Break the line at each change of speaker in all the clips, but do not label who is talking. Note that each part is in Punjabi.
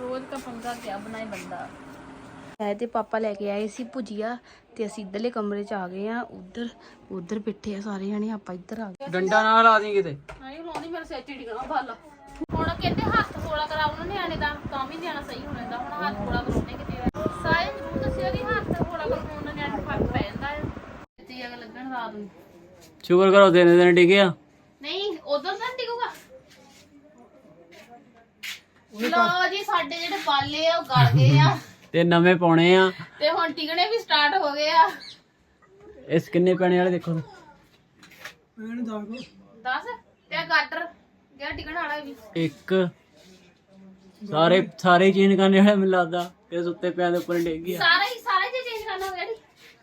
ਰੋਜ਼ ਦਾ ਪੰਗਾ ਕਿਆ ਬਣਾਏ ਬੰਦਾ। ਹੈ ਤੇ ਪਾਪਾ ਲੈ ਕੇ ਆਏ ਸੀ ਭੁਜੀਆ ਤੇ ਅਸੀਂ ਇੱਧਰਲੇ ਕਮਰੇ 'ਚ ਆ ਗਏ ਆ ਉਧਰ ਉਧਰ ਬੈਠੇ ਆ ਸਾਰੇ ਜਣੇ ਆਪਾਂ ਇੱਧਰ ਆ ਗਏ।
ਡੰਡਾ ਨਾਲ ਲਾ ਦੀ ਕਿਤੇ।
ਨਹੀਂ ਲਾਉਂਦੀ ਮੇਰੇ ਸਿਰ ਚਿੜੀ ਭੱਲ ਹੁਣ ਕਹਿੰਦੇ ਹੱਥ ਫੋੜਾ ਕਰਾ ਉਹਨਾਂ ਨਿਆਣੇ ਦਾ ਤਾਂ ਵੀ ਨਿਆਣਾ ਸਹੀ ਹੋ ਜਾਂਦਾ ਹੁਣ ਹੱਥ ਫੋੜਾ ਕਰਾਉਣੇ ਕਿਤੇ ਸਾਰੇ ਜ਼ਰੂਰ ਦੱਸਿਓ ਕਿ ਹੱਥ ਫੋੜਾ ਕਰਾਉਣ ਨਾਲ ਨਿਆਣੇ ਨੂੰ ਫ਼ਰਕ ਪੈ ਜਾਂਦਾ ਹੈ ਤੇ ਅਗਰ ਲੱਗਣ ਰਾਤ ਨੂੰ।
ਸ਼ੁਕਰ ਕਰੋ ਦਿਨ ਦਿਨ ਡਿੱਗਿਆ
ਨਹੀਂ ਉਧਰ ਤਾਂ ਟਿਕੂਗਾ ਲੋ ਜੀ ਸਾਡੇ ਜਿਹੜੇ ਬਾਲੇ ਆ ਉਹ ਗਲ ਗਏ ਆ।
ਤੇ ਨਵੇਂ ਪਾਉਣੇ ਆ।
ਤੇ ਹੁਣ ਟਿਕਣੇ ਵੀ ਸਟਾਰਟ ਹੋ ਗਏ ਆ।
ਇਸ ਕਿੰਨੇ ਪੈਣੇ ਵਾਲੇ ਦੇਖੋ।
10 ਤੇ ਆਹ ਗਾਟਰ ਜਿਹੜਾ ਟਿਕਣ ਵਾਲਾ ਇਹ ਵੀ।
ਇੱਕ। ਸਾਰੇ ਸਾਰੇ ਚੇਂਜ ਕਰਨੇ ਵਾਲੇ ਮੈਨੂੰ ਲੱਗਦਾ। ਤੇ ਸੁੱਤੇ ਪਿਆਂ ਦੇ ਉੱਪਰ ਡਿੱਗ ਗਿਆ।
ਸਾਰਾ ਹੀ ਸਾਰਾ ਹੀ ਚੇਂਜ ਕਰਨਾ ਹੋਗਾ ਜੀ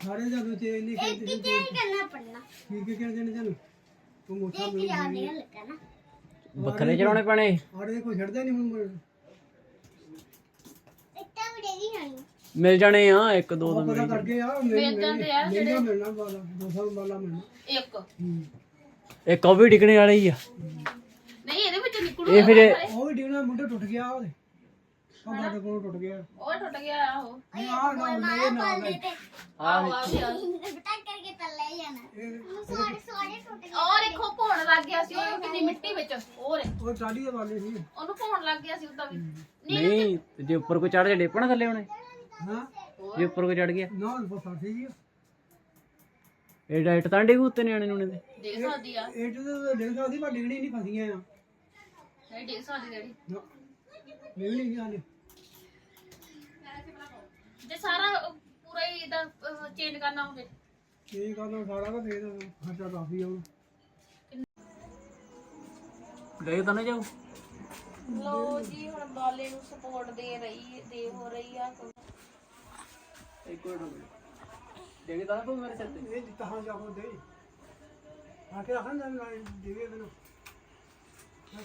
ਸਾਰੇ ਜਦੋਂ ਚੇਂਜ ਨਹੀਂ ਕਰਦੇ। ਇੱਕ ਚੇਂਜ ਕਰਨਾ ਪੜਨਾ। ਕੀ ਕੀ ਕਹਿਣ ਦੇਣੇ ਤੈਨੂੰ? ਤੂੰ ਮੋਟਾ ਮਿਲ
ਬੱਕਰੇ ਚੜਾਉਣੇ ਪੈਣੇ।
ਆੜੇ ਕੋਈ ਛੱਡਦਾ ਨਹੀਂ ਹੁਣ
ਮਿਲ ਜਾਣੇ ਆ ਇੱਕ ਦੋ ਦੋ
ਪਤਾ ਗਏ ਆ
ਮਿਲ ਜਾਂਦੇ ਆ
ਮਹਿੰਗਾ ਮਿਲਣਾ ਵਾਲਾ 200 ਵਾਲਾ ਮਿਲਣਾ
ਇੱਕ।
ਹੂੰ।
ਇੱਕ ਉਹ ਵੀ ਡਿੱਗਣੇ ਵਾਲੇ ਹੀ ਆ।
ਨਹੀਂ ਇਹਦੇ ਵਿੱਚ ਨਿਕਲੂ
ਇਹ ਫਿਰ
ਉਹ ਵੀ ਡਿਉਣਾ ਮੁੰਡਾ ਟੁੱਟ ਗਿਆ ਉਹਦੇ। ਉਹ ਸਾਡੇ ਕੋਲ ਟੁੱਟ ਗਿਆ।
ਉਹ ਟੁੱਟ ਗਿਆ ਆ ਉਹ
ਆਹ ਨਾ ਲੈ ਨਾ ਲੈ
ਆਹ ਆ ਵੀ ਆ ਔਰ ਦੇਖੋ। ਭੌਣ ਲੱਗ ਗਿਆ ਸੀ ਉਹ ਕਿੰਨੀ ਮਿੱਟੀ ਵਿੱਚ ਹੋਰ
ਉਹ ਟਾਲੀ ਦੇ ਵਾਲੇ ਸੀ।
ਉਹਨੂੰ ਭੌਣ ਲੱਗ ਗਿਆ ਸੀ ਉਹਦਾ ਵੀ।
ਨਹੀਂ ਤੇ ਜੇ ਉੱਪਰ ਕੋਈ ਚੜ ਜਾ ਡੇਪਣਾ ਥੱਲੇ ਹੋਣੇ
ਹਾਂ?
ਜੇ ਉੱਪਰ ਕੋਈ ਚੜ ਗਿਆ।
ਨਾ ਉਹ ਫਾਸੀ ਜੀ
ਇਹ ਡਾਈਟ ਤਾਂ ਡਿੱਗੂ ਉੱਤੇ ਨਿਆਣੇ ਨੂੰ ਦੇ
ਦੇਖ ਸਕਦੀ ਆ।
ਇਹ ਤੇ ਡੇਢ ਸਾਲ ਦੀ ਪਰ ਡਿਗਣੀ ਨਹੀਂ ਫਸੀਆਂ ਆ।
ਨਹੀਂ ਦੇਖ ਸਕਦੀ ਜਿਹੜੀ
ਨਾ। ਡਿਗਣੀ ਨਹੀਂ ਆਲੇ
ਜੇ ਸਾਰਾ ਅਹ, ਪੂਰਾ ਹੀ ਇਹਦਾ ਚੇਂਜ ਕਰਨਾ ਹੋਵੇ।
ਇਹ ਗੱਲ ਸਾਰਾ ਦਾ ਫੇਰ ਖਰਚਾ ਕਾਫੀ ਆਉਣਾ
ਗਏ ਤਾਂ ਨਾ ਜਾਓ
ਲੋ ਜੀ ਹੁਣ ਬਾਲੇ ਨੂੰ ਸਪੋਰਟ ਦੇ ਰਹੀ ਦੇ ਹੋ ਰਹੀ ਆ।
ਇੱਕ ਮਿੰਟ ਡਿੱਗ ਤਾਂ ਤੂੰ ਮੇਰੇ ਸਿਰ ਤੇ?
ਇਹ ਜਿੱਤਾਂ ਜਾਓ ਦੇ। ਆ ਕੇ ਰੱਖਣ ਨਾ ਦੇਵੇ ਮੈਨੂੰ।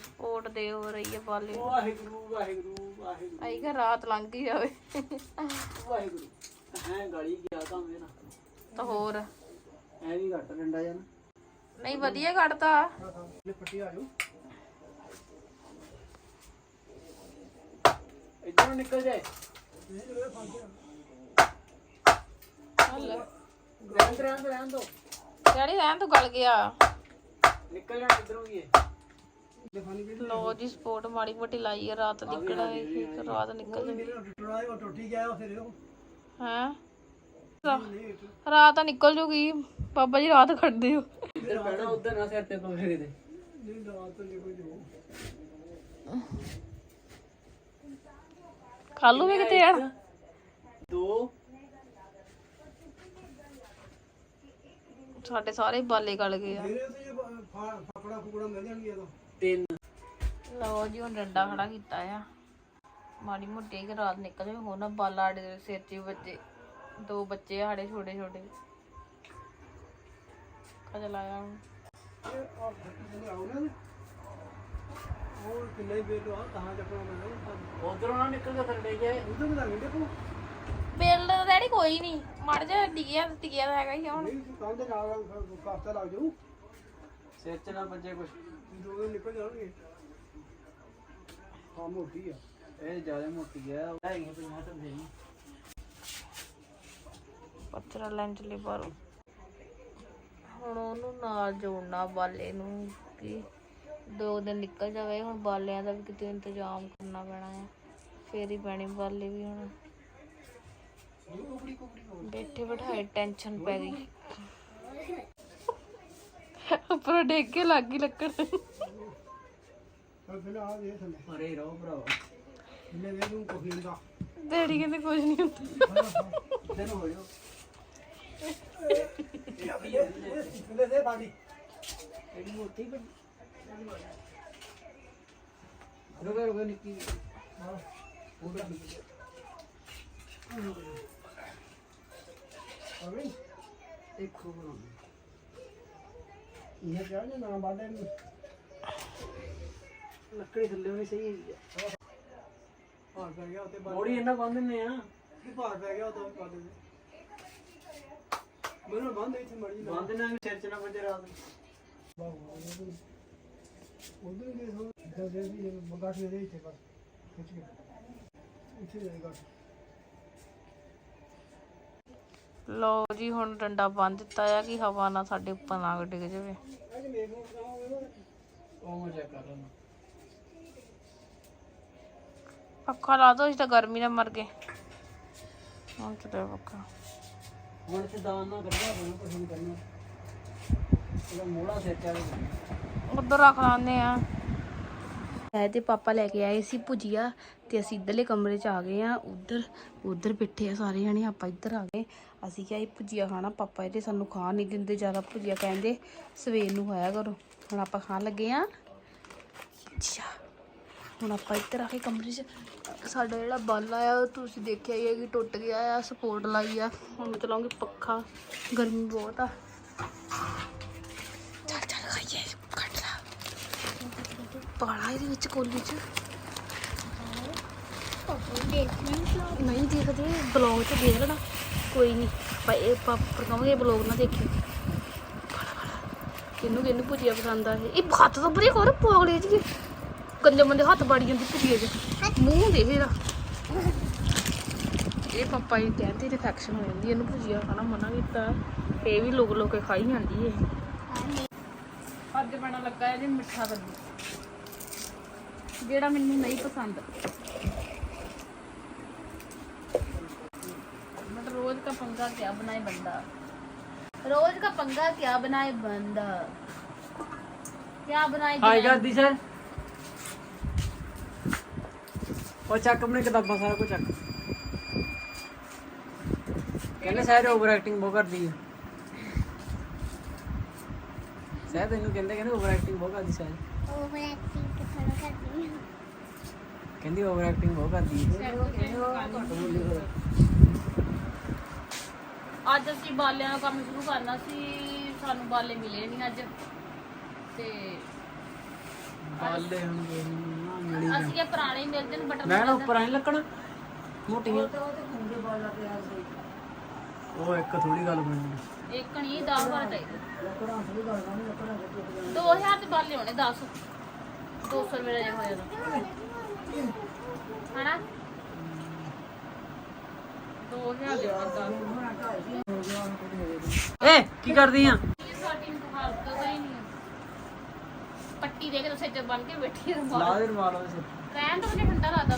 ਸਪੋਰਟ ਦੇ ਹੋ ਰਹੀ ਹੈ ਬਾਲੇ ਨੂੰ।
ਵਾਹਿਗੁਰੂ ਵਾਹਿਗੁਰੂ। ਵਾਹਿਗੁਰੂ।
ਆਈ ਕਿ ਰਾਤ ਲੰਘ ਗਈ ਜਾਵੇ।
ਵਾਹਿਗੁਰੂ ਹੈ ਗਾਲੀ ਗਿਆ ਤਾਂ ਮੇਰਾ।
ਤਾਂ ਹੋਰ?
ਐ ਵੀ ਘੱਟ ਡੰਡਾ ਜਾਣਾ
ਨਹੀਂ ਵਧੀਆ ਕੱਢਤਾ
ਇਹ ਪੱਟੀ ਆ ਜਾਓ
ਇੱਧਰੋਂ ਨਿਕਲ ਜਾਏ। ਰਹਿਣ ਦੇ, ਰਹਿਣ ਦੇ, ਰਹਿਣ ਦੋ।
ਡੈਡੀ ਰਹਿਣ ਤੋਂ ਗਲ ਗਿਆ।
ਨਿਕਲ ਜਾਣ ਇੱਧਰੋਂ ਵੀ ਇਹ।
ਲੋ ਜੀ ਸਪੋਰਟ ਮਾੜੀ ਮੋਟੀ ਲਾਈ ਹੈ ਰਾਤ ਨਿਕਲ ਆਈ ਰਾਤ ਨਿਕਲ
ਹੀ? ਗਿਆ ਫਿਰ ਉਹ
ਹੈ ਰਾਤ ਤਾਂ ਨਿਕਲ ਜੂਗੀ ਬਾਬਾ ਜੀ ਰਾਤ ਖੜਦੇ ਹੋ।
ਇੱਧਰ ਪੈਣਾ ਉੱਧਰ ਨਾ ਸਿਰ ਤੇ ਪਵੇ ਕਿਤੇ।
ਨਹੀਂ ਰਾਤ ਨਹੀਂ ਕੋਈ ਜੋ।
ਖਾਲੂ ਵੀ ਕਿਤੇ ਯਾਰ?
ਦੋ।
ਸਾਡੇ ਸਾਰੇ ਬਾਲੇ ਗਲ ਗਏ ਆ।
ਇਹਦੇ ਫਾਕੜਾ ਫੁਕੜਾ ਮਿਲ ਜਾਣਗੇ ਤਾਂ।
ਤਿੰਨ।
ਲਓ ਜੀ ਹੁਣ ਡੰਡਾ ਖੜਾ ਕੀਤਾ ਆ। ਮਾੜੀ ਮੋਟੀ ਕਿ ਰਾਤ ਨਿਕਲ ਜਾਵੇ ਹੁਣ ਨਾ ਬਾਲਾ ਸਾਡੇ ਦੇ ਸਿਰ 'ਚ ਹੀ ਵੱਜੇ। ਦੋ ਬੱਚੇ ਆ ਸਾਡੇ ਛੋਟੇ ਛੋਟੇ। ਖਜਲ ਆਇਆ ਹੁਣ?
ਇਹ ਆ ਜਿਹੜੇ ਆਉ ਨਾ ਉਹ ਕਿੰਨੇ ਆ ਕਹਾਂ ਚੱਕਣਾ
ਉਧਰੋਂ ਨਾ ਨਿਕਲ ਕੇ ਥੱਲੇ ਜਾਏ
ਉਧਰ ਵੀ ਲੱਗ ਦੇਖੋ।
ਬਿੱਲ ਡੈਡੀ ਕੋਈ ਨਹੀਂ। ਮੜ ਜਾ ਡਿਗਿਆ ਟਿਕਿਆ ਤਾਂ ਹੈਗਾ ਹੀ ਹੁਣ।
ਨਹੀਂ ਕੰਨ ਦੇ ਨਾਲ ਕਾਫਤਾ ਲੱਗ ਜਾਊ।
ਸਿਰ 'ਚ ਨਾ ਵੱਜੇ ਕੁਛ।
ਦੋ ਦਿਨ ਨਿਕਲ ਜਾਣਗੇ। ਹਾਂ ਮੋਟੀ ਆ।
ਇਹ ਜ਼ਿਆਦਾ ਮੋਟੀ ਹੈ ਉਹ ਹੈਗੀ ਪਰ ਮੈਂ ਤਾਂ ਨਹੀਂ
ਪੱਥਰਾ ਲੈਣ ਚਲੇ ਬਾਹਰੋਂ। ਹੁਣ ਉਹਨੂੰ ਨਾਲ ਜੋੜਨਾ ਬਾਲੇ ਨੂੰ ਕਿ ਦੋ ਦਿਨ ਨਿਕਲ ਜਾਵੇ। ਹੁਣ ਬਾਲਿਆਂ ਦਾ ਵੀ ਕਿਤੇ ਇੰਤਜ਼ਾਮ ਕਰਨਾ ਪੈਣਾ ਹੈ ਫੇਰ ਹੀ ਪੈਣੀ ਬਾਲੇ ਵੀ ਹੁਣ। ਬੈਠੇ ਬਿਠਾਏ ਟੈਨਸ਼ਨ ਪੈ ਗਈ। ਉੱਪਰ ਡੇਗ ਕੇ ਲੱਗ ਗਈ ਲੱਕੜ।
ਚੱਲ ਫਿਰ ਆ ਦੇ ਥੱਲੇ
ਅਰੇ ਰਹੋ ਭਰਾਵਾ
ਇਹਨੇ ਦੇ ਨੂੰ ਕੋਈ ਹੁੰਦਾ।
ਡੈਡੀ ਕਹਿੰਦੇ ਕੁਝ ਨਹੀਂ ਹੁੰਦਾ।
ਦਿਨ ਹੋ ਜਾਓ।
ਥੱਲੇ ਦੇ ਬਾਡੀ
ਐਡੀ ਮੋਟੀ ਪਰ ਰੁਕੇ ਰੁਕੇ ਨਿੱਕੀ
ਹਾਂ। ਉਹਦਾ ਵੀ ਅਰੇ
ਦੇਖੋ। ਬਣਾ
ਇਹ ਕਿਹਾ ਜੇ ਨਾ ਬਾਡੇ ਨੂੰ।
ਲੱਕੜੀ ਥੱਲੇ ਹੋਣੀ ਸਹੀ ਆ।
ਭਾਰ ਪੈ ਗਿਆ ਉੱਤੇ
ਬੋੜੀ ਇਹਨਾਂ ਬੰਨ ਦਿੰਨੇ ਆ।
ਕੀ ਭਾਰ ਪੈ ਗਿਆ ਉਦੋਂ ਬਾਡੇ ਦੇ ਮੈਨੂੰ ਬੰਦ ਇੱਥੇ ਮੜੀ ਨਾ
ਬੰਨ ਦਿੰਨੇ ਆ ਸਿਰ 'ਚ ਨਾ ਵੱਜੇ ਰਾਤ ਨੂੰ।
ਉਦੋਂ ਹੀ ਦੇ ਸੋ ਦੇ ਦੇ ਮਗਾਟ ਦੇ ਇੱਥੇ ਬਸ ਖਿੱਚ ਕੇ। ਇੱਥੇ ਜਾਏਗਾ
ਲੋ ਜੀ ਹੁਣ ਡੰਡਾ ਬੰਨ ਦਿੱਤਾ ਆ ਕਿ ਹਵਾ ਨਾ ਸਾਡੇ ਉੱਪਰ ਨਾ ਡਿੱਗ ਜਾਵੇ। ਪੱਖਾ ਲਾ ਦੋ ਇਸ ਤਾਂ ਗਰਮੀ ਨਾਲ ਮਰ ਗਏ। ਹੁਣ ਚੱਲੇ ਪੱਖਾ।
ਹੁਣ ਤੇ ਦਾਨ ਨਾ ਕੱਢਿਆ ਬਣਾ ਕੁਝ ਨਹੀਂ ਕਰਨਾ। ਉਹਦਾ ਮੋੜਾ ਸਿਰ ਤੇ
ਉਧਰ ਰੱਖ ਲਾਂਦੇ ਆ। ਤੇ ਪਾਪਾ ਲੈ ਕੇ ਆਏ ਸੀ ਭੁਜੀਆ ਤੇ ਅਸੀਂ ਇਧਰਲੇ ਕਮਰੇ 'ਚ ਆ ਗਏ ਆ, ਉਧਰ ਉਧਰ ਬੈਠੇ ਆ ਸਾਰੇ ਜਣੇ, ਆਪਾਂ ਇੱਧਰ ਆ ਗਏ। ਅਸੀਂ ਕਿਹਾ ਇਹ ਭੁਜੀਆ ਖਾਣਾ, ਪਾਪਾ ਇਹਦੇ ਸਾਨੂੰ ਖਾਣ ਨਹੀਂ ਦਿੰਦੇ, ਜ਼ਿਆਦਾ ਭੁਜੀਆ ਕਹਿੰਦੇ ਸਵੇਰ ਨੂੰ ਖਾਇਆ ਕਰੋ। ਹੁਣ ਆਪਾਂ ਖਾਣ ਲੱਗੇ ਆ। ਅੱਛਾ। ਹੁਣ ਆਪਾਂ ਇੱਧਰ ਆ ਕੇ ਕਮਰੇ 'ਚ, ਸਾਡਾ ਜਿਹੜਾ ਬੱਲ ਆਇਆ, ਉਹ ਤੁਸੀਂ ਦੇਖਿਆ ਹੀ ਹੈ ਕਿ ਟੁੱਟ ਗਿਆ ਆ, ਸਪੋਰਟ ਲਾਈ ਆ। ਹੁਣ ਮੈਂ ਚਲਾਉਂਗੀ ਪੱਖਾ, ਗਰਮੀ ਬਹੁਤ ਆ। ਚੱਲ ਚੱਲ, ਖਾਈਏ ਕੱਟ ਲਾ। ਪਾਲਾ ਇਹਦੇ ਵਿੱਚ ਕੋਲੀ 'ਚ। ਨਹੀਂ ਦੇਖਦੇ ਬਲੌਗ 'ਚ ਦੇਖ ਲੈਣਾ। ਕੋਈ ਨਹੀਂ ਪਰ ਇਹ ਪਾਪਾ ਕਹਾਂਗੇ ਬਲੌਗ ਨਾ ਦੇਖਿਓ। ਖਾਲਾ ਖਾਲਾ ਭੁਜੀਆ ਪਸੰਦ ਆ ਇਹ? ਇਹ ਹੱਥ ਤੋਂ ਬਰੇ ਕਰ ਪਾਗਲੇ ਜੀ ਗੰਦੇ ਬੰਦੇ ਹੱਥ ਬਾੜੀ ਜਾਂਦੀ ਭੁਜੀਏ 'ਚ ਮੂੰਹ ਦੇਖ ਇਹਦਾ। ਇਹ ਪਾਪਾ ਇਹ ਕਹਿੰਦੇ ਇਨਫੈਕਸ਼ਨ ਹੋ ਜਾਂਦੀ, ਇਹਨੂੰ ਭੁਜੀਆ ਖਾਣਾ ਮਨਾ ਕੀਤਾ। ਇਹ ਵੀ ਲੋਕ ਲੋਕ ਖਾਈ ਜਾਂਦੀ ਹੈ ਅੱਜ ਬਣਾ ਲੱਗਾ ਹੈ ਮਿੱਠਾ ਕੱਦੂ ਜਿਹੜਾ ਮੈਨੂੰ ਨਹੀਂ ਪਸੰਦ। रोज का पंगा क्या बनाए बंदा रोज का पंगा क्या बनाए बंदा क्या बनाए
ਹਾਈ
बनाए?
ਕਰਦੀ ਸਰ ਉਹ ਚੱਕ ਆਪਣੇ ਕਿਤਾਬਾਂ ਸਾਰਾ ਕੁਝ ਚੱਕ ਕਹਿੰਦੇ ਸਾਰੇ ਓਵਰ ਐਕਟਿੰਗ ਬਹੁਤ ਕਰਦੀ ਹੈ ਸਹਿ ਤੈਨੂੰ ਕਹਿੰਦੇ ਕਹਿੰਦੇ ਓਵਰ ਐਕਟਿੰਗ ਬਹੁਤ ਕਰਦੀ ਸਹਿ
ਓਵਰ ਐਕਟਿੰਗ ਤੇ ਥੋੜਾ ਕਰਦੀ ਹਾਂ
ਕਹਿੰਦੀ ਓਵਰ ਐਕਟਿੰਗ ਬਹੁਤ ਕਰਦੀ ਹੈ
ਅੱਜ ਅਸੀਂ ਬਾਲਿਆਂ ਦਾ ਕੰਮ ਸ਼ੁਰੂ ਕਰਨਾ ਸੀ ਸਾਨੂੰ ਬਾਲੇ ਮਿਲੇ ਨਹੀਂ ਅੱਜ। ਤੇ
ਬਾਲੇ ਹੁਣ ਨਾ ਮਿਲੀ
ਅਸੀਂ ਇਹ ਪੁਰਾਣੇ ਹੀ ਮਿਲਦੇ ਨੇ ਬਟਰ
ਮੈਂ ਨਾ ਉੱਪਰ ਆਣ ਲੱਕਣ ਮੋਟੀਆਂ। ਉਹ ਇੱਕ ਥੋੜੀ ਗੱਲ ਬਣਨੀ।
ਇੱਕ ਨਹੀਂ 10 ਵਾਰ ਚਾਹੀਦੇ 2000 ਦੇ ਬਾਲੇ ਹੋਣੇ 10 200 ਰੁਪਏ ਦਾ ਜੇ ਹੋ। ਜਾਣਾ ਹਨਾ? 2000 ਦੇ ਬਾਅਦ
ਏ ਕੀ ਕਰਦੀ ਆ।
ਪੱਟੀ ਦੇ ਕੇ ਤੁਸੀਂ ਇੱਥੇ ਬੰਨ ਕੇ ਬੈਠੀ ਰਹੋ
ਲਾ ਦੇ ਰਮਾਲ ਉਹਦੇ ਸਿਰ।
ਰਹਿਣ ਤੋਂ ਮੈਨੂੰ ਠੰਡਾ ਲੱਗਦਾ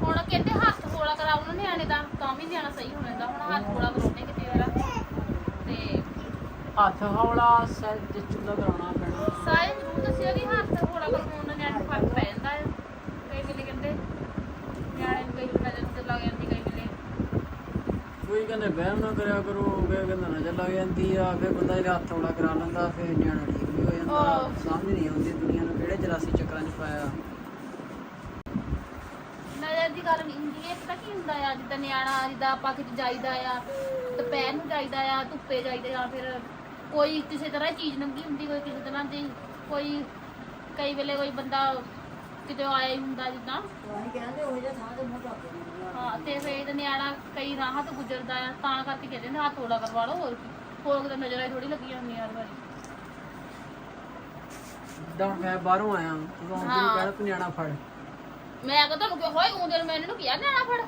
ਹੁਣ ਕਹਿੰਦੇ ਹੱਥ ਹੌਲਾ ਕਰਾਉ ਨਾ ਨਿਆਣੇ ਦਾ ਤਾਂ ਵੀ ਨਿਆਣਾ ਸਹੀ ਹੋ ਜਾਂਦਾ ਹੁਣ ਹੱਥ ਹੌਲਾ ਕਰਾਉਣੇ ਕਿਤੇ ਵਾਲਾ। ਤੇ
ਹੱਥ ਹੌਲਾ ਸਹਿਜ ਚੁੱਲਾ ਕਰਾਉਣਾ ਪੈਣਾ।
ਸਾਰੇ ਜ਼ਰੂਰ ਦੱਸਿਓ ਕਿ ਹੱਥ ਹੌਲਾ ਕਰਾਉਣ ਨਾਲ ਨਿਆਣੇ ਫ਼ਰਕ ਪੈ ਜਾਂਦਾ ਹੈ ਕਈ ਵੇਲੇ ਕਹਿੰਦੇ ਨਿਆਣੇ ਨੂੰ ਕਈ ਨਜ਼ਰ ਤੇ ਲੱਗ ਜਾਂਦੀ ਕਈ ਵੇਲੇ
ਕੋਈ ਕਹਿੰਦੇ ਵਹਿਮ ਨਾ ਕਰਿਆ ਕਰੋ ਕੋਈ ਕਹਿੰਦਾ ਨਜ਼ਰ ਲੱਗ ਜਾਂਦੀ ਆ ਫਿਰ ਬੰਦਾ ਜਿਹੜਾ ਹੱਥ ਹੌਲਾ ਕਰਾ ਲੈਂਦਾ ਫਿਰ ਨਿਆਣਾ ਠੀਕ ਵੀ ਹੋ ਜਾਂਦਾ। ਸਮਝ ਨਹੀਂ ਆਉਂਦੀ ਦੁਨੀਆ ਨੂੰ ਕਿਹੜੇ ਜਰਾਸੀ ਚੱਕਰਾਂ 'ਚ ਪਾਇਆ।
ਨਜ਼ਰ ਦੀ ਗੱਲ ਨਹੀਂ ਹੁੰਦੀ ਇਹ ਪਤਾ ਕੀ ਹੁੰਦਾ ਆ ਜਿੱਦਾਂ ਨਿਆਣਾ ਜਿੱਦਾਂ ਆਪਾਂ ਕਿਤੇ ਜਾਈਦਾ ਆ ਦੁਪਹਿਰ ਨੂੰ ਜਾਈਦਾ ਆ ਧੁੱਪੇ ਜਾਈਦਾ ਜਾਂ ਫਿਰ ਕੋਈ ਕਿਸੇ ਤਰ੍ਹਾਂ ਦੀ ਚੀਜ਼ ਨੰਗੀ ਹੁੰਦੀ ਕੋਈ ਕਿਸੇ ਤਰ੍ਹਾਂ ਦੀ ਕੋਈ ਕਈ ਵੇਲੇ ਕੋਈ ਬੰਦਾ ਕਿਤੇ ਆਇਆ ਹੀ ਹੁੰਦਾ ਜਿੱਦਾਂ। ਹਾਂ ਤੇ ਫਿਰ ਇਹਦਾ ਨਿਆਣਾ ਕਈ ਰਾਹਾਂ ਤੋਂ ਗੁਜ਼ਰਦਾ ਆ ਤਾਂ ਕਰਕੇ ਕਹਿੰਦੇ ਨੇ ਹੱਥ ਥੋੜਾ ਕਰਵਾ ਲਓ ਹੋਰ ਕੀ। ਹੋਰ ਕਿਤੇ ਨਜ਼ਰਾਂ ਥੋੜੀ ਲੱਗੀਆਂ ਹੁੰਦੀਆਂ ਹਰ ਵਾਰੀ।
ਜਿੱਦਾਂ ਹੁਣ ਮੈਂ ਬਾਹਰੋਂ ਆਇਆ ਤੂੰ ਆਉਂਦੀ ਨੂੰ
ਹਾਂ।
ਕਹਿ ਪੁਣਿਆਣਾ ਫੜ।
ਮੈਂ ਅਗਾ ਤੁਹਾਨੂੰ ਕਿ ਹੋਏ ਉਹਦੇ ਨੂੰ ਮੈਂ ਇਹਨੂੰ ਕਿਹਾ ਨਿਆਣਾ ਫੜ।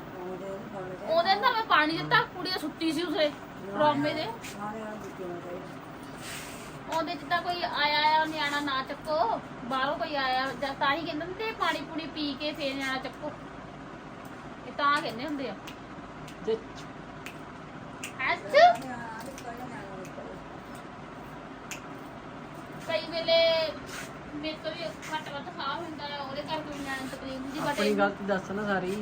ਉਹਦੇ ਨਾਲ ਮੈਂ ਪਾਣੀ ਦਿੱਤਾ ਕੁੜੀ ਤਾਂ ਸੁੱਤੀ ਸੀ ਉਸੇ ਡਰਾਮੇ ਦੇ। ਉਹਦੇ ਚ ਤਾਂ ਕੋਈ ਆਇਆ ਆ ਨਿਆਣਾ ਨਾ ਚੱਕੋ ਬਾਹਰੋਂ ਕੋਈ ਆਇਆ ਜਾਂ ਤਾਂ ਹੀ ਕਹਿੰਦੇ ਹੁੰਦੇ ਪਾਣੀ ਪੂਣੀ ਪੀ ਕੇ ਫੇਰ ਨਿਆਣਾ ਚੱਕੋ। ਇਹ ਤਾਂ ਕਹਿੰਦੇ ਹੁੰਦੇ ਆ। ਕਈ ਵੇਲੇ ਮੇਰੇ ਤੋਂ ਵੀ ਘੱਟ ਵੱਧ ਖਾ ਹੁੰਦਾ ਆ ਉਹਦੇ ਕਰਕੇ ਵੀ ਨਿਆਣੇ ਨੂੰ ਤਕਲੀਫ ਹੁੰਦੀ
ਆਪਣੀ ਗਲਤੀ ਦੱਸ ਨਾ ਸਾਰੀ।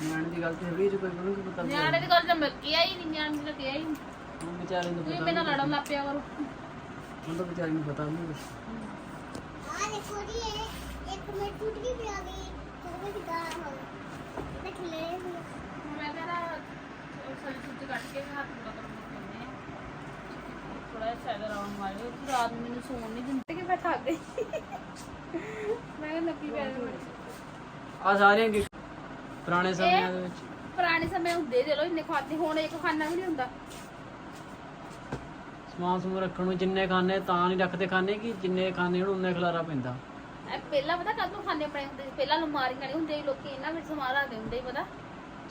ਨਿਆਣੇ ਦੀ ਗਲਤੀ ਥੋੜੀ ਜਿਹੀ ਕੋਈ ਕੀ ਪਤਾ
ਨਿਆਣੇ ਦੀ ਗੱਲ ਤਾਂ ਮੈਂ ਕਿਹਾ ਹੀ ਨਹੀਂ ਨਿਆਣੇ ਦੀ ਤਾਂ ਕਿਹਾ ਹੀ ਨਹੀਂ।
ਹੁਣ ਵਿਚਾਰੇ ਨੂੰ
ਤੁਸੀਂ
ਪਤਾ
ਮੇਰੇ ਨਾਲ ਲੜਨ ਲੱਗ। ਪਿਆ ਕਰੋ।
ਹੁਣ ਤਾਂ ਵਿਚਾਰੇ ਨੂੰ ਪਤਾ ਨਹੀਂ ਕੁਛ।
ਆ ਦੇਖੋ ਜੀ ਇਹ ਇੱਕ ਮੈਂ ਟੁੱਟ ਗਈ ਵੀ ਆ ਗਈ। ਥੋੜੇ ਦੀ ਗਾਹ ਹੋ ਗਈ ਮੈਂ ਖਿਲੇ ਹੋਈ
ਮੈਂ ਕਹਿੰਦਾ ਸੜੀ ਸੁੱਤੀ ਕੱਟ ਕੇ ਹੱਥ ਪੂਰਾ ਕਰਨ ਨੂੰ ਕਹਿੰਦੇ ਥੋੜਾ ਜਿਹਾ ਸੈਲਰ ਆਉਣ ਵਾਲੇ ਹੋ ਕਿ ਰਾਤ ਨੂੰ ਮੈਨੂੰ ਸੌਣ ਨਹੀਂ ਦਿੰਦੇ। ਕਿ ਮੈਂ ਥੱਕ ਗਈ। ਮੈਂ ਕਿਹਾ ਲੱਗੀ ਪੈ
ਆ ਸਾਰਿਆਂ ਕੀ ਪੁਰਾਣੇ ਸਮਿਆਂ ਦੇ ਵਿੱਚ।
ਪੁਰਾਣੇ ਸਮੇਂ ਹੁੰਦੇ ਦੇ ਲੋ ਇੰਨੇ ਖਾਤੇ ਹੁਣ ਇੱਕ ਖਾਣਾ ਵੀ ਨਹੀਂ ਹੁੰਦਾ।
ਸਮਾਨ ਸਮੂਨ ਰੱਖਣ ਨੂੰ ਜਿੰਨੇ ਖਾਣੇ ਤਾਂ ਨਹੀਂ ਰੱਖਦੇ ਖਾਣੇ ਕਿ ਜਿੰਨੇ ਖਾਣੇ ਹੁਣ ਉਨੇ ਖਲਾਰਾ ਪੈਂਦਾ।
ਇਹ ਪਹਿਲਾਂ ਪਤਾ ਕਦੋਂ ਖਾਣੇ ਪਏ ਹੁੰਦੇ ਸੀ ਪਹਿਲਾਂ ਅਲਮਾਰੀਆਂ ਨਹੀਂ ਹੁੰਦੀਆਂ ਸੀ ਲੋਕੀ ਇਹਨਾਂ ਵਿੱਚ ਸਮਾਨ ਰੱਖਦੇ ਹੁੰਦੇ ਸੀ ਪਤਾ।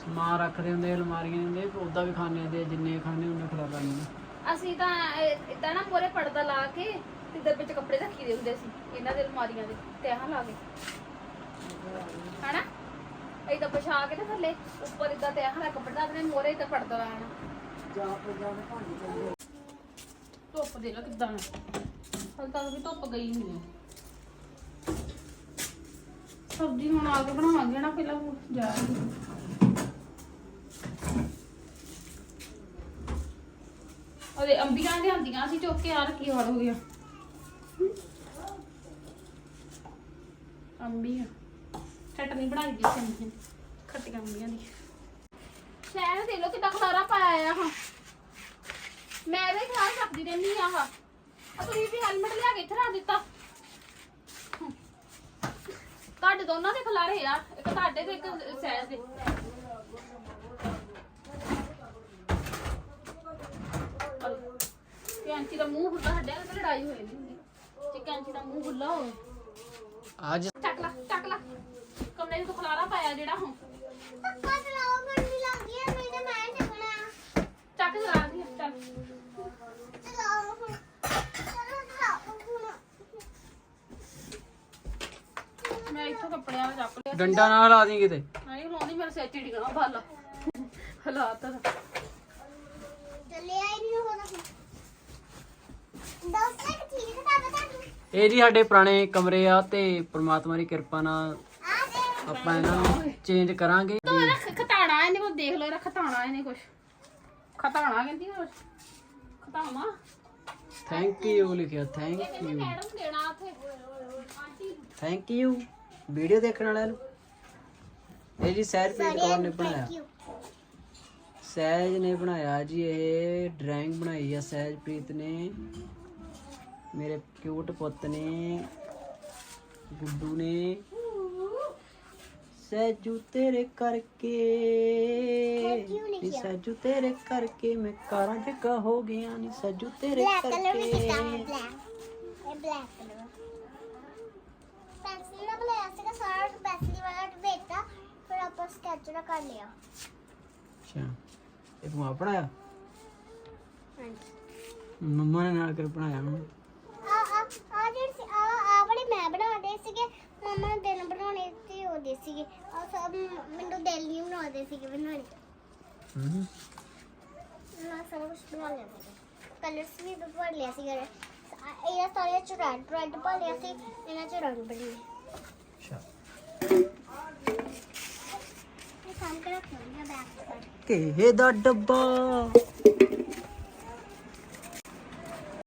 ਸਮਾਨ ਰੱਖਦੇ ਹੁੰਦੇ ਅਲਮਾਰੀਆਂ ਹੁੰਦੇ ਉਦਾਂ ਵੀ ਖਾਣੇ ਹੁੰਦੇ ਜਿੰਨੇ ਖਾਣੇ ਉਹਨੇ ਖਿਲਾ ਲੈਣੇ
ਅਸੀਂ ਤਾਂ ਇਦਾਂ ਨਾ ਪੂਰੇ ਪਰਦਾ ਲਾ ਕੇ ਤੇ ਦਰ ਵਿੱਚ ਕੱਪੜੇ ਰੱਖੀ ਦੇ ਹੁੰਦੇ ਸੀ ਇਹਨਾਂ ਦੇ ਅਲਮਾਰੀਆਂ ਦੇ ਤਹਾਂ ਲਾ ਕੇ। ਹਨਾ? ਇਦਾਂ ਪਛਾ ਕੇ ਤੇ ਥੱਲੇ ਉੱਪਰ ਇਦਾਂ ਤਹਾਂ ਲਾ ਕੱਪੜੇ ਰੱਖਦੇ ਮੋਰੇ ਤੇ ਪਰਦਾ ਲਾਣਾ ਧੁੱਪ ਦੇ ਲਾ ਕਿਦਾਂ। ਹਲ ਵੀ ਧੁੱਪ ਗਈ ਨਹੀਂ ਸਬਜ਼ੀ ਹੁਣ ਆ ਕੇ ਬਣਾਵਾਂਗੇ ਨਾ ਪਹਿਲਾਂ ਜਾ ਉਹਦੇ ਅੰਬੀਆਂ ਲਿਆਂਦੀਆਂ ਸੀ, ਚੁੱਕ ਕੇ ਆ ਰੱਖੀ ਹੜ ਹੋ ਗਿਆ। ਅੰਬੀਆਂ। ਚਟਨੀ ਬਣਾਈ ਦੀ ਸੀ ਅੰਬੀਆਂ ਖੱਟੀਆਂ ਅੰਬੀਆਂ ਦੀ। ਸ਼ਹਿਰ ਦੇ ਲੋ ਕਿਦਾਂ ਖਲਾਰਾ ਪਾਇਆ ਆ ਹਾਂ ਮੈਂ ਵੀ ਖਾ ਸਕਦੀ ਰਹਿੰਦੀ ਆ ਹਾਂ ਤੁਸੀਂ ਵੀ ਹੈਲਮਟ ਲਿਆ ਕੇ ਇੱਥੇ ਰੱਖ ਦਿੱਤਾ। ਤੁਹਾਡੇ ਦੋਨਾਂ ਦੇ ਖਲਾਰੇ ਆ ਇੱਕ ਤੁਹਾਡੇ ਤੇ ਇੱਕ ਸਹਿਜ ਦੇ। ਕੈਂਚੀ ਦਾ ਮੂੰਹ ਖੁੱਲਾ ਸਾਡੇ ਨਾਲ ਲੜਾਈ ਹੋ ਜਾਂਦੀ ਹੁੰਦੀ। ਜੇ ਕੈਂਚੀ ਦਾ ਮੂੰਹ ਖੁੱਲਾ ਹੋਵੇ।
ਅੱਜ
ਚੱਕ ਲਾ ਚੱਕ ਲਾ। ਕਮਰੇ ਤੂੰ ਖਲਾਰਾ ਪਾਇਆ ਜਿਹੜਾ ਹੁਣ।
ਪੱਕਾ ਚਲਾਓ ਗਰਮੀ ਲੱਗਦੀ ਹੈ ਨਹੀਂ ਤਾਂ ਮੈਂ ਚੱਕਣਾ।
ਚੱਕ ਚਲਾ ਦੀ ਚੱਕ
ਚਲਾਓ ਹੁਣ ਚਲੋ ਚਲਾਓ ਹੁਣ
ਮੈਂ ਇੱਥੋਂ ਕੱਪੜਿਆਂ ਦਾ ਚੱਕ ਲਿਆ
ਡੰਡਾ ਨਾ ਹਿਲਾ ਦੀ ਕਿਤੇ।
ਨਹੀਂ ਲਾਉਂਦੀ ਮੇਰੇ ਸਿਰ 'ਚ ਡਿੱਗਣਾ ਭਾਲਾ ਹਾਲਾਤ
ਚੱਲਿਆ ਹੀ ਨਹੀਂ ਹੋਣਾ ਦੱਸ ਤੱਕ ਠੀਕ ਤਾਂ। ਬਤਾ
ਇਹ ਜੀ ਸਾਡੇ ਪੁਰਾਣੇ ਕਮਰੇ ਆ ਤੇ ਪ੍ਰਮਾਤਮਾ ਦੀ ਕਿਰਪਾ ਨਾਲ
ਆ ਦੇ।
ਆਪਾਂ ਇਹਨਾਂ ਨੂੰ ਚੇਂਜ ਕਰਾਂਗੇ।
ਤੂੰ ਇਹਦਾ ਖ- ਖਤਾਣਾ ਇਹਨੇ ਕੋ ਦੇਖ ਲੋ ਖਤਾਣਾ ਇਹਨੇ ਕੁਛ। ਖਤਾਣਾ ਕਹਿੰਦੀ ਕੁਛ ਖਤਾਵਾ
ਥੈਂਕ ਯੂ ਲਿਖਿਆ। ਥੈਂਕ ਯੂ
ਮੈਡਮ ਨੂੰ ਦੇਣਾ ਉੱਥੇ। ਆਂਟੀ
ਥੈਂਕ ਯੂ ਵੀਡੀਓ ਦੇਖਣ ਵਾਲਿਆਂ ਨੂੰ? ਇਹ ਜੀ ਸਹਿਜਪ੍ਰੀਤ ਕੌਰ ਨੇ ਬਣਾਇਆ? ਸਹਿਜ ਨੇ ਬਣਾਇਆ ਜੀ ਇਹ ਡਰਾਇੰਗ ਬਣਾਈ ਆ ਸਹਿਜਪ੍ਰੀਤ ਨੇ। ਮੇਰੇ ਕਿਊਟ ਪੁੱਤ ਨੇ ਗੁੱਡੂ ਨੇ। ਸਹਿਜੂ ਤੇਰੇ ਕਰਕੇ। ਨੀ ਸਹਿਜੂ ਤੇਰੇ ਕਰਕੇ ਮੈਂ ਕਾਰਾਂ ਜਗਾ ਹੋ ਗਿਆ ਨੀ ਸਹਿਜੂ ਤੇਰੇ
ਬਲੈਕ ਕਲਰ
ਕਰਕੇ।
ਬਲੈਕ ਇਹ ਬਲੈਕ ਕਲਰ ਬਣਾਇਆ ਸੀਗਾ ਸਾਰਾ ਪੈਨਸਿਲ ਵਾਲਾ ਡਬੇਟਾ ਫਿਰ ਆਪਾਂ ਸਕੈਚ ਨਾਲ ਕਰ ਲਿਆ।
ਅੱਛਾ। ਇਹ ਤੂੰ ਆਪ ਬਣਾਇਆ?
ਹਾਂਜੀ।
ਮੰਮਾ ਨੇ ਨਾਲ ਕਰ ਬਣਾਇਆ ਹੁਣ।
ਆ ਆ ਆ ਜਿਹੜੀ ਆ ਆ ਵਾਲੀ ਮੈਂ ਬਣਾਉਂਦੇ ਸੀਗੇ ਮਮਾ ਨੇ ਦਿਨ ਬਣਾਉਣੇ ਤੇ ਉਹਦੇ ਸੀਗੇ। ਆ ਸਭ ਮ- ਮੈਨੂੰ ਦਿਲ ਨਹੀਂ ਬਣਾਉਂਦੇ ਸੀਗੇ ਬਣਾਉਣੇ
ਹੂੰ।
ਮੈਂ ਸਾਰਾ ਕੁਝ ਬਣਾ ਲਿਆ ਸੀ ਕਲਰਸ ਵੀ ਭਰ ਲਿਆ ਸੀ ਇਹ ਸਾਰੇ ਚ ਰੈਡ ਰੈਡ ਭਰ ਲਿਆ ਸੀ ਇਹਨਾਂ ਚ ਰੰਗ ਬਣੇ।
ਕਿਸੇ ਦਾ ਡੱਬਾ?